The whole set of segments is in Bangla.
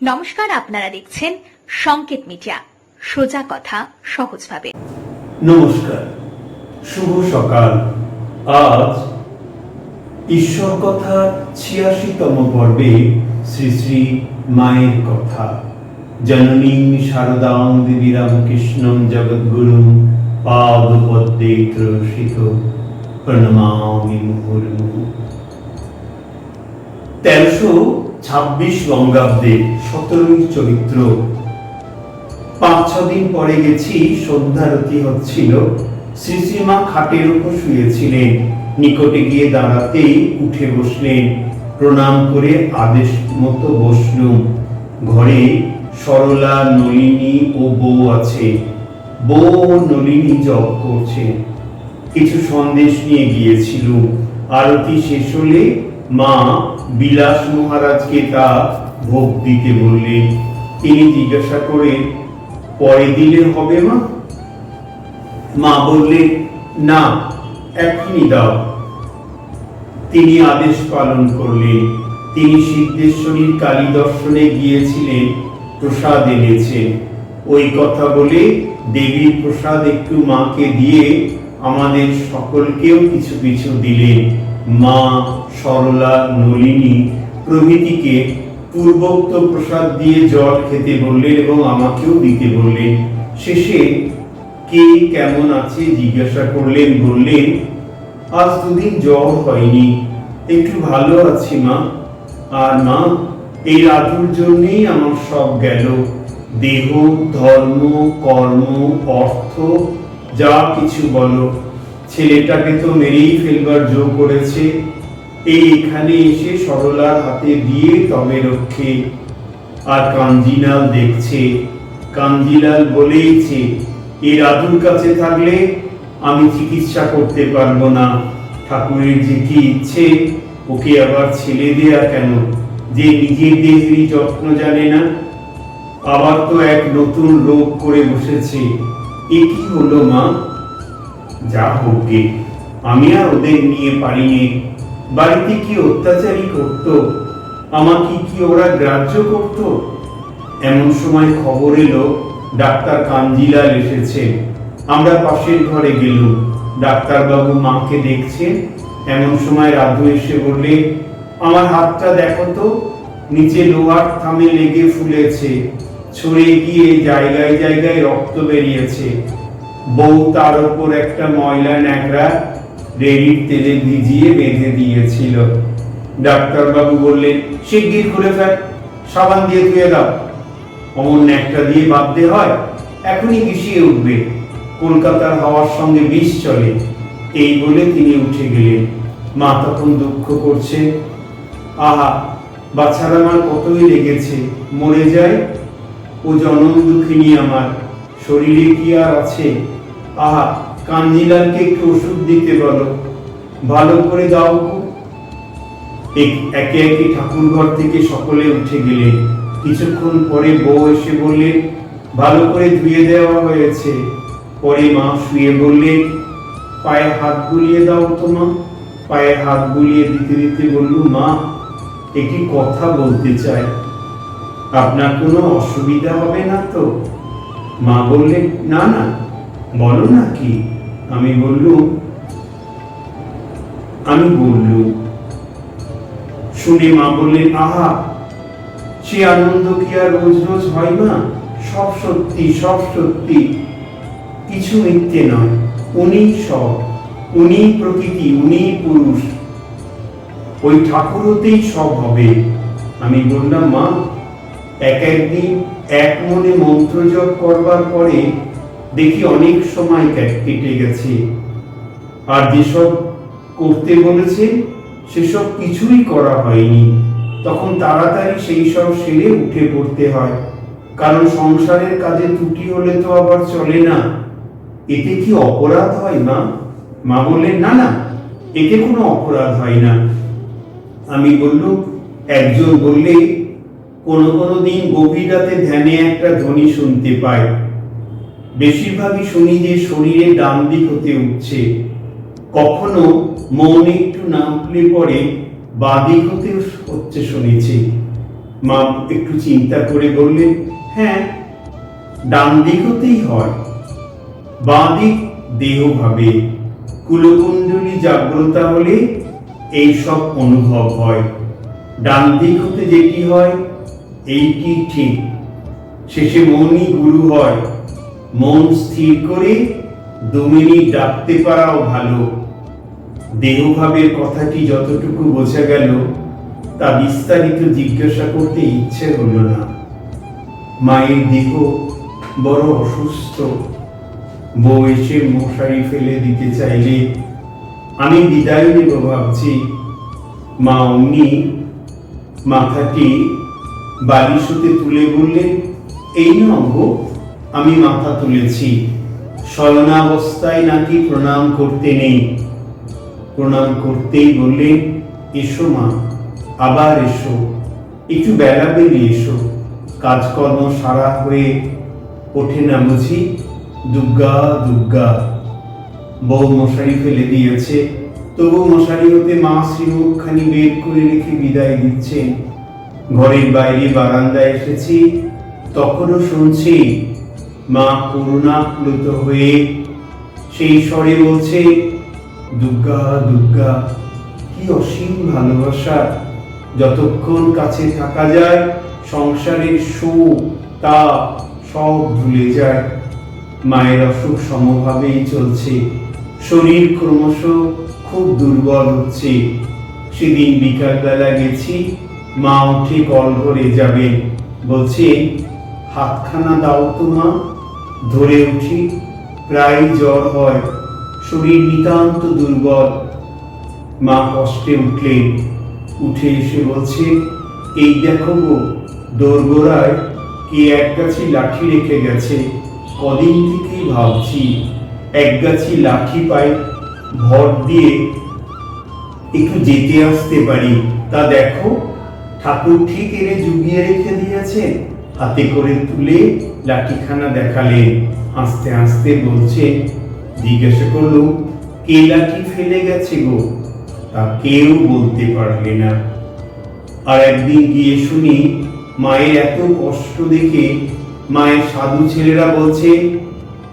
নমস্কার, আপনারা দেখছেন সংকেত মিডিয়া। সোজা কথা, সহজভাবে। নমস্কার, শুভ সকাল। আজ ঈশ্বর কথা ছিয়াশিতম পর্বে শ্রী শ্রী মায়ের কথা। জননীং শারদাং দেবী রামকৃষ্ণম জগদ্গুরু পাদপদ্মে ত্রসিত প্রণমামি মুহুর্মুহু। তেরোশো ছাব্বিশ বঙ্গাব্দে সতেরোই চরিত্র পাঁচ, ছ দিন পরে গেছি সন্ধ্যারতি হচ্ছিল শ্রী শ্রীমা খাটের উপর শুয়েছিলেন। নিকটে গিয়ে দাঁড়াতেই উঠে বসলেন। প্রণাম করে আদেশ মতো বসলুম। ঘরে সরলা, নলিনী ও বউ আছে। বউ ও নলিনী জপ করছে। কিছু সন্দেশ নিয়ে গিয়েছিল আরতি শেষ হলে মা বিলাস মহারাজকে তা ভোগ দিতে বললেন। তিনি জিজ্ঞাসা করে পরে দিলে হবে মা? মা বললেন, না এখনই দাও। তিনি আদেশ পালন করলেন। তিনি সিদ্ধেশ্বরীর কালী দর্শনে গিয়েছিলেন, প্রসাদ এনেছে ওই কথা বলে দেবীর প্রসাদ একটু মাকে দিয়ে আমাদের সকলকেও কিছু কিছু দিলেন। মা সরলা, নলিনী প্রভৃতিকে পূর্বোক্ত প্রসাদ দিয়ে জল খেতে বললেন এবং আমাকেও দিতে বললেন। শেষে কে কেমন আছে জিজ্ঞাসা করলেন, বললেন, আজ দুদিন জ্বর হয়নি। একটু ভালো আছি মা। আর মা, এই রাজুর জন্যই আমার সব গেল। দেহ, ধর্ম, কর্ম, অর্থ, যা কিছু বলো। ছেলেটাকে তো মেরেই ফেলবার জো করেছে। এই এখানে এসে সরলার হাতে দিয়ে তবে রক্ষে। আর কাঞ্জিলাল দেখছে। কাঞ্জিলাল বলেইছে এই রাজুর কাছে থাকলে আমি চিকিৎসা করতে পারব না। ঠাকুরের যে কি ইচ্ছে, ওকে আবার ছেলে দেয়া কেন? যে নিজের দেহেরই যত্ন জানে না। আবার তো এক নতুন রোগ করে বসেছে। এ কি হলো মা? যা হোক গে, আমি আর ওদের নিয়ে পারিনি। বাড়িতে কি অত্যাচারী করত? আমাকে কি ওরা গ্রাহ্য করত? এমন সময় খবর এলো ডাক্তার কাঞ্জিলাল এসেছে। আমরা পাশের ঘরে গেলুম। ডাক্তারবাবু মাকে দেখছেন। এমন সময় রাধু এসে বললে আমার হাতটা দেখো তো নিচে লোহার থামে লেগে ফুলেছে। ছড়ে গিয়ে জায়গায় জায়গায় রক্ত বেরিয়েছে। বউ তার উপর একটা ময়লা ন্যাকড়া রেডির তেলে ভিজিয়ে বেঁধে দিয়েছিল। ডাক্তারবাবু বললেন, শিগগির খুলে ফেল, সাবান দিয়ে ধুয়ে দাও। অমন ন্যাকড়া দিয়ে বাঁধতে হয়, এখনই বিষিয়ে উঠবে। কলকাতার হাওয়ার সঙ্গে বিষ চলে। এই বলে তিনি উঠে গেলেন। মা তখন দুঃখ করছে। আহা, বাচ্চারা আমার কতই লেগেছে, মরে যায়? ও জনম দুঃখিনী আমার, শরীরে কি আর আছে? আহা কাঞ্জিলালকে একটু ওষুধ দিতে বলো। ভালো করে দাও একে একে ঠাকুর ঘর থেকে সকলে উঠে গেলেন কিছুক্ষণ পরে বউ এসে বললেন ভালো করে ধুয়ে দেওয়া হয়েছে। পরে মা শুয়ে বললেন পায়ে হাত বুলিয়ে দাও তো মা। পায়ে হাত বুলিয়ে দিতে দিতে বললু, মা, একটি কথা বলতে চাই। আপনার কোনো অসুবিধা হবে না তো? মা বললেন না না। বলো না কি? আমি বললুম আমি বললুম শুনে মা বললেন আহা, সে আনন্দ কি আর রোজ রোজ হয় না সব সত্যি সব সত্যি। কিছু মিথ্যে নয় উনি সব উনি প্রকৃতি উনি পুরুষ। ওই ঠাকুর হতেই সব হবে। আমি বললাম, মা, এক একদিন এক মনে মন্ত্র জপ করবার পরে দেখি অনেক সময় কেটে গেছে। আর যেসব করতে বলেছে, সেসব কিছুই করা হয়নি। তখন তাড়াতাড়ি সেই সব সেরে উঠে পড়তে হয়। কারণ সংসারের কাজে ত্রুটি হলে তো আবার চলে না। এতে কি অপরাধ হয় মা? মা বললেন, না না, এতে কোনো অপরাধ হয় না। আমি বললুম একজন বললে কোনো কোনো দিন গভীর রাতে ধ্যানে একটা ধ্বনি শুনতে পাই বেশিরভাগই শুনি যে শরীরে ডান দিক হতে উঠছে। কখনো মন একটু নামলে পরে বাদিক হতে হচ্ছে শুনেছি। মা একটু চিন্তা করে বললেন হ্যাঁ ডান দিক হতেই হয়। বাঁ দিক দেহ ভাবে কুলকুণ্ডলী জাগ্রতা হলে এই সব অনুভব হয়। ডান দিক হতে যেটি হয়, এইটি ঠিক। শেষে মনই গুরু হয়। মন স্থির করে দু মিনিট ডাকতে পারাও ভালো। দেহভাবের কথাটি যতটুকু বোঝা গেল, তা বিস্তারিত জিজ্ঞাসা করতে ইচ্ছে হলো না। মায়ের দেহ বড় অসুস্থ। বউ এসে মশারি ফেলে দিতে চাইলে আমি বিদায় নেব ভাবছি। মা অমনি মাথাটি বালিশতে তুলে বললেন, এই নব আমি মাথা তুলেছি। শয়নাবস্থায় নাকি প্রণাম করতে নেই? প্রণাম করতেই বললেন এসো মা, আবার এসো। একটু বেলা বেরিয়ে এসো। কাজকর্ম সারা হয়ে ওঠে না বুঝি? দুর্গা দুর্গা বউ মশারি ফেলে দিয়েছে। তবু মশারি হতে মা শ্রীমুখখানি বের করে রেখে বিদায় দিচ্ছেন। ঘরের বাইরে বারান্দায় এসেছি। তখনও শুনছি মা করুণাপ্লুত হয়ে সেই স্বরে বলছে, দুর্গা দুর্গা, কি অসীম ভালোবাসা। যতক্ষণ কাছে থাকা যায়, সংসারের সুখ তা সব ভুলে যায়। মায়ের অসুখ সমভাবেই চলছে। শরীর ক্রমশ খুব দুর্বল হচ্ছে। সেদিন বিকালবেলা গেছি, মা উঠে কল করে যাবে। বলছে, হাতখানা দাও তো মা। ধরে উঠি, প্রায় জ্বর হয়, শরীর নিতান্ত দুর্বল। মা কষ্টে উঠলেন, উঠে এসে বলছে, এই দেখো গো, দোরগোড়ায় কে এক গাছি লাঠি রেখে গেছে, কদিন থেকেই ভাবছি, এক গাছি লাঠি পাই ভর দিয়ে একটু যেতে আসতে পারি। তা দেখো, ঠাকুর ঠিক এনে জুগিয়ে রেখে দিয়েছে হাতে করে তুলে লাঠিখানা দেখালে হাসতে হাসতে বলছে, জিজ্ঞাসা করল, কে লাঠি ফেলে গেছে গো? তা কেউ বলতে পারলে না। আর একদিন গিয়ে শুনি, মায়ের এত কষ্ট দেখে মায়ের সাধু ছেলেরা বলছে,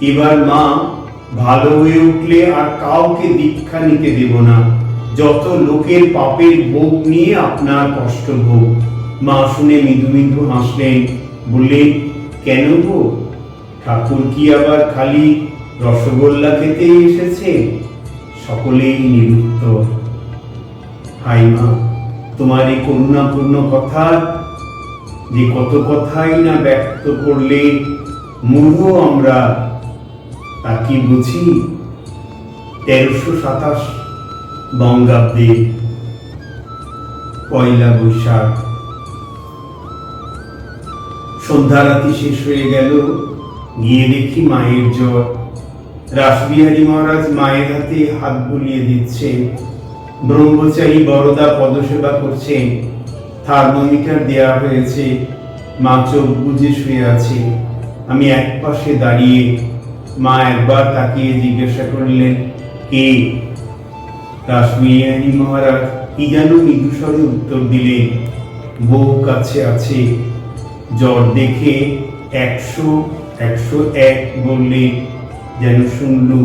এবার মা, ভালো হয়ে উঠলে আর কাউকে দীক্ষা নিতে দেব না। যত লোকের পাপের ভোগ নিয়ে আপনার কষ্ট ভোগ। মা শুনে মৃদু মৃদু হাসলেন। বললেন কেন গো? ঠাকুর কি আবার খালি রসগোল্লা খেতেই এসেছে? সকলেই নিরুত্তর হাই মা, তোমার এই করুণাপূর্ণ কথা, যে কত কথাই না ব্যক্ত করলে মূঢ় আমরা, তা কি বুঝি? তেরোশো সাতাশ বঙ্গাব্দে পয়লা বৈশাখ। সন্ধ্যারাতি শেষ হয়ে গেল। গিয়ে দেখি মায়ের জ্বর। রাসবিহারী মহারাজ মায়ের হাতে হাত বুলিয়ে দিচ্ছে ব্রহ্মচারী বড়দা পদসেবা করছেন। থার্মোমিটার দেয়া হয়েছে। মা চোখ বুঝে শুয়ে আছে। আমি এক পাশে দাঁড়িয়ে মা একবার তাকিয়ে জিজ্ঞাসা করলেন, কে? রাসবিহারী মহারাজ কি যেন মৃদুস্বরে উত্তর দিলেন, বউ কাছে আছে। জ্বর দেখে একশো একশো এক বললে, যেন শুনলু,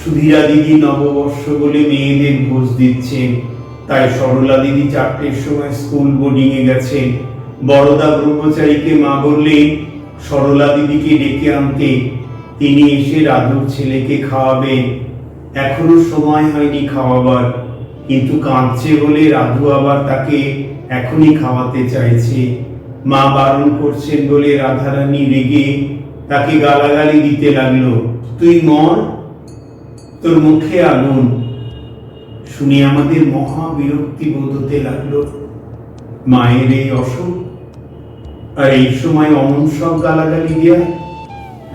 সুধীরা দিদি নববর্ষ বলে মেয়েদের ভোজ দিচ্ছেন তাই সরলা দিদি চারটের সময় স্কুল বোর্ডিং এ গেছেন বড়দা ব্রহ্মচারীকে মা বললেন সরলা দিদিকে ডেকে আনতে। তিনি এসে রাধুর ছেলেকে খাওয়াবেন এখনও সময় হয়নি খাওয়াবার। কিন্তু কাঁদছে বলে রাধু আবার তাকে এখনই খাওয়াতে চাইছে। মা বারণ করছেন বলে রাধারানী রেগে তাকে গালাগালি দিতে লাগল। তুই মর, তোর মুখে আগুন। শুনে আমাদের মহা বিরক্তি বোধ হতে লাগল। মায়ের এই অসুখ আর এই সময় অমন সব গালাগালি দেয়া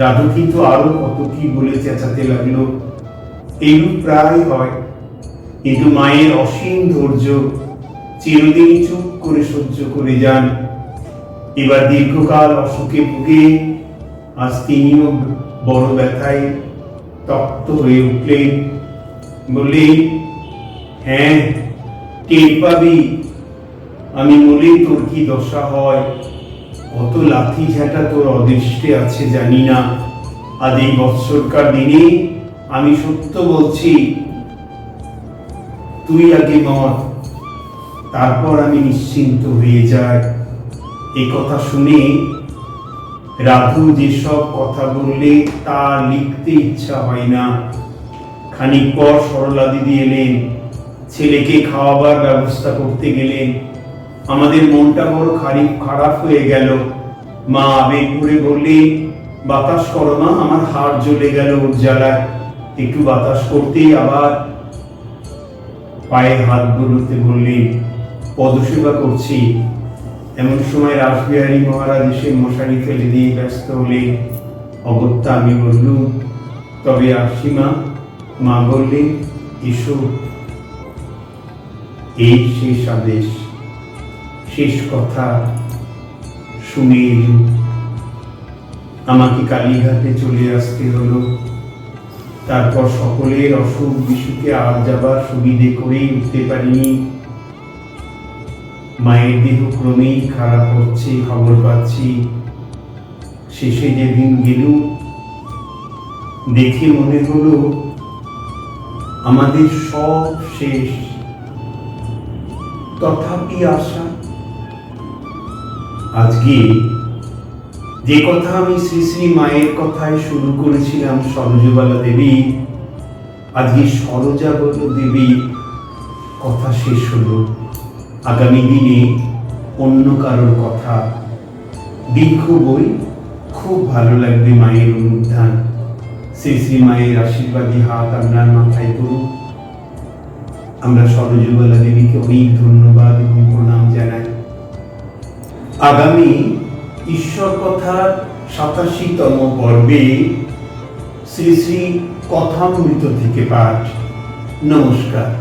রাধু কিন্তু আরও কত কি বলে চেঁচাতে লাগল। এইরূপ প্রায় হয়, কিন্তু মায়ের অসীম ধৈর্য চিরদিন চুপ করে সহ্য করে যান। এবার দীর্ঘকাল অসুখে ভুগে আজ তিনিও বড় ব্যথায় তপ্ত হয়ে উঠলেন। বললেন হ্যাঁ টের পাবি। আমি বলি তোর কি দশা হয়? কত লাথি ঝাঁটা তোর অদৃষ্টে আছে জানি না। আজ এই বৎসরকার দিনে আমি সত্য বলছি, তুই আগে মর, তারপর আমি নিশ্চিন্ত হয়ে যাই। এই কথা শুনে রাধু যেসব কথা বললে তা লিখতে ইচ্ছা হয় না। খানিক পর সরলা দিদি এলেন, ছেলেকে খাওয়াবার ব্যবস্থা করতে গেলেন। আমাদের মনটা বড় খারিপ খারাপ হয়ে গেল। মা আবেগ করে বললে, বাতাস করো মা, আমার হাড় জ্বলে গেল ওর জ্বালায়। একটু বাতাস করতেই আবার পায়ে হাত বুলোতে বললেন, পদসেবা করছি। এমন সময় রাসবিহারী মহারাজ এসে মশারি ফেলে দিয়ে ব্যস্ত হলেন অগত্যা আমি বললুম, তবে আসি মা বললেন, এসো। এই শেষ আদেশ, শেষ কথা শুনে এলুম। আমাকে কালীঘাটে চলে আসতে হলো। তারপর সকলের অসুখ বিসুখে আর যাবার সুবিধে করেই উঠতে পারিনি। মায়ের দেহ ক্রমেই খারাপ হচ্ছে খবর পাচ্ছি। শেষে যেদিন গেলুম দেখে মনে হলো আমাদের সব শেষ। তথাপি আশা, আজকে যে কথা আমি শ্রী শ্রী মায়ের কথায় শুরু করেছিলাম সরোজবালা দেবী, আজকে সরোজাবল দেবী কথা শেষ হলো। আগামী দিনে অন্য কারোর কথা দীর্ঘ বই খুব ভালো লাগবে মায়ের অনুধান শ্রী শ্রী মায়ের আশীর্বাদী হাত আপনার মাথায় করুন আমরা সরোজবালা দেবীকে অনেক ধন্যবাদ এবং প্রণাম জানাই। আগামী ঈশ্বর কথার সাতাশিতম পর্বে শ্রী শ্রী কথামৃত থেকে পাঠ। নমস্কার।